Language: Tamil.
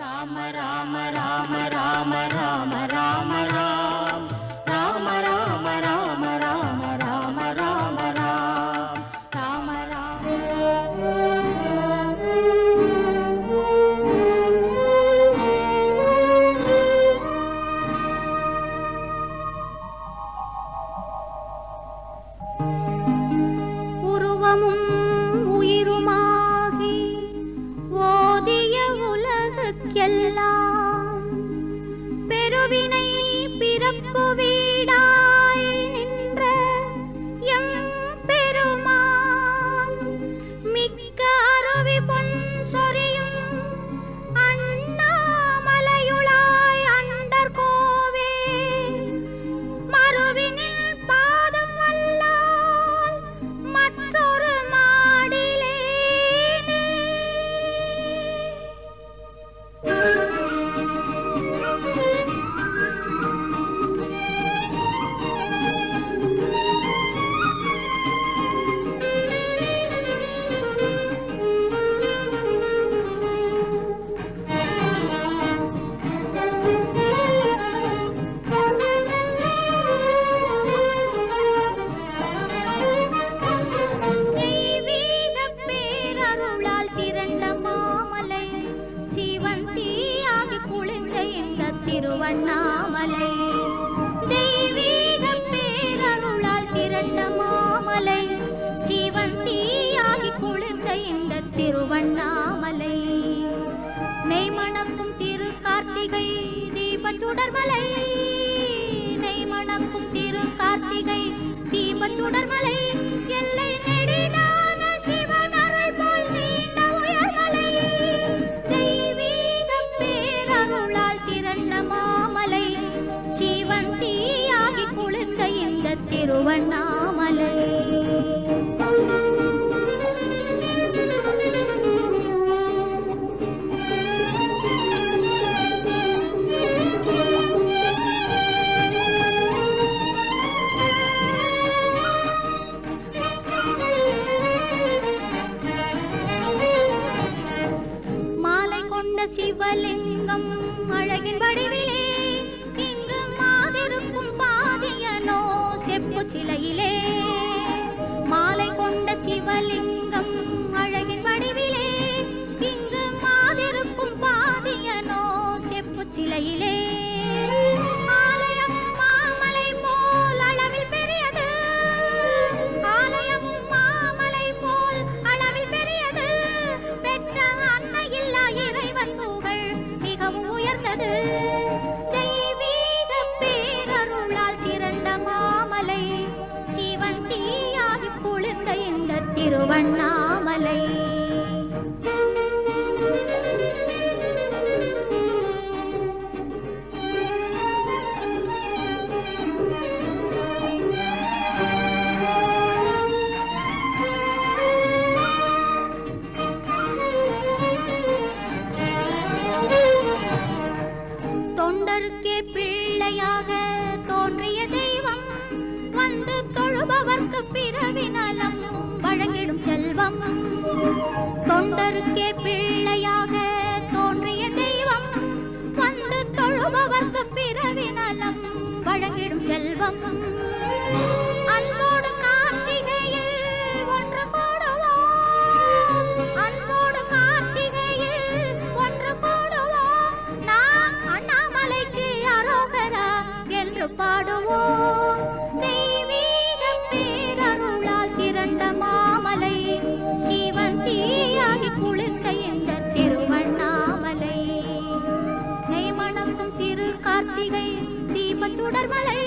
ராம ராம ராம ராம ராம ராம ராம் ராம ராம ராம ராம ராம ராம ராம் ராம உருவமும் பெருவினை பிறப்பு வீடாய் நின்ற எம் பெருமான் மிக்க திருவண்ணாமலை. தெய்வீகப் பேரருளால் திரண்ட மாமலை சிவன் தீயாகி குளிர்ந்த இந்த திருவண்ணாமலை. நெய் மணக்கும் திரு கார்த்திகை தீப சுடர்மலை நெய் மணக்கும் திரு கார்த்திகை தீப சுடர்மலை திருவண்ணாமலை. சிவலிங்கம் அழகின் வடிவில் திருவண்ணா கொள்ளும் செல்வம். தொண்டருக்கே பிள்ளையாக தோன்றிய தெய்வம். கண்டு தொழுபவர்க்கு பிறவி நலம் வழங்கிடும் செல்வம். அன்போடு கார்த்திகையில் ஒன்று போடுவோம். அன்போடு கார்த்திகையில் பாடுவோம். திருமலை